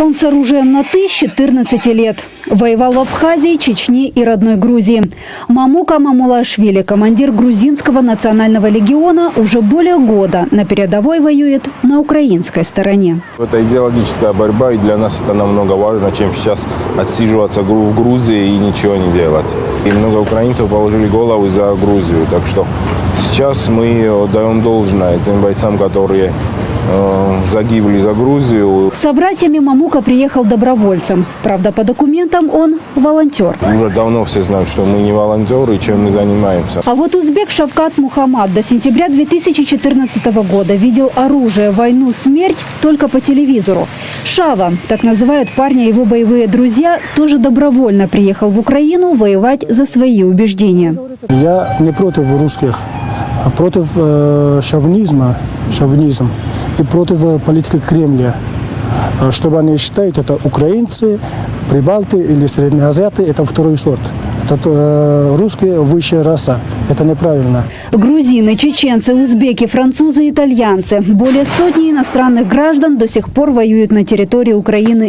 Он с оружием на ты с 14 лет. Воевал в Абхазии, Чечне и родной Грузии. Мамука Мамулашвили, командир грузинского национального легиона, уже более года на передовой воюет на украинской стороне. Это идеологическая борьба, и для нас это намного важно, чем сейчас отсиживаться в Грузии и ничего не делать. И много украинцев положили голову за Грузию, так что сейчас мы даем должное тем бойцам, которые загибли за Грузию. С братьями Мамука приехал добровольцем. Правда, по документам он волонтер. Уже давно все знают, что мы не волонтеры, и чем мы занимаемся. А вот узбек Шавкат Мухаммад до сентября 2014 года видел оружие, войну, смерть только по телевизору. Шава, так называют парня его боевые друзья, тоже добровольно приехал в Украину воевать за свои убеждения. Я не против русских, а против э, шовинизма, шовинизм и против э, политики Кремля. Э, Чтобы они считают, это украинцы, прибалты или среднеазиаты, это второй сорт. Это э, русские высшая раса. Это неправильно. Грузины, чеченцы, узбеки, французы, итальянцы. Более сотни иностранных граждан до сих пор воюют на территории Украины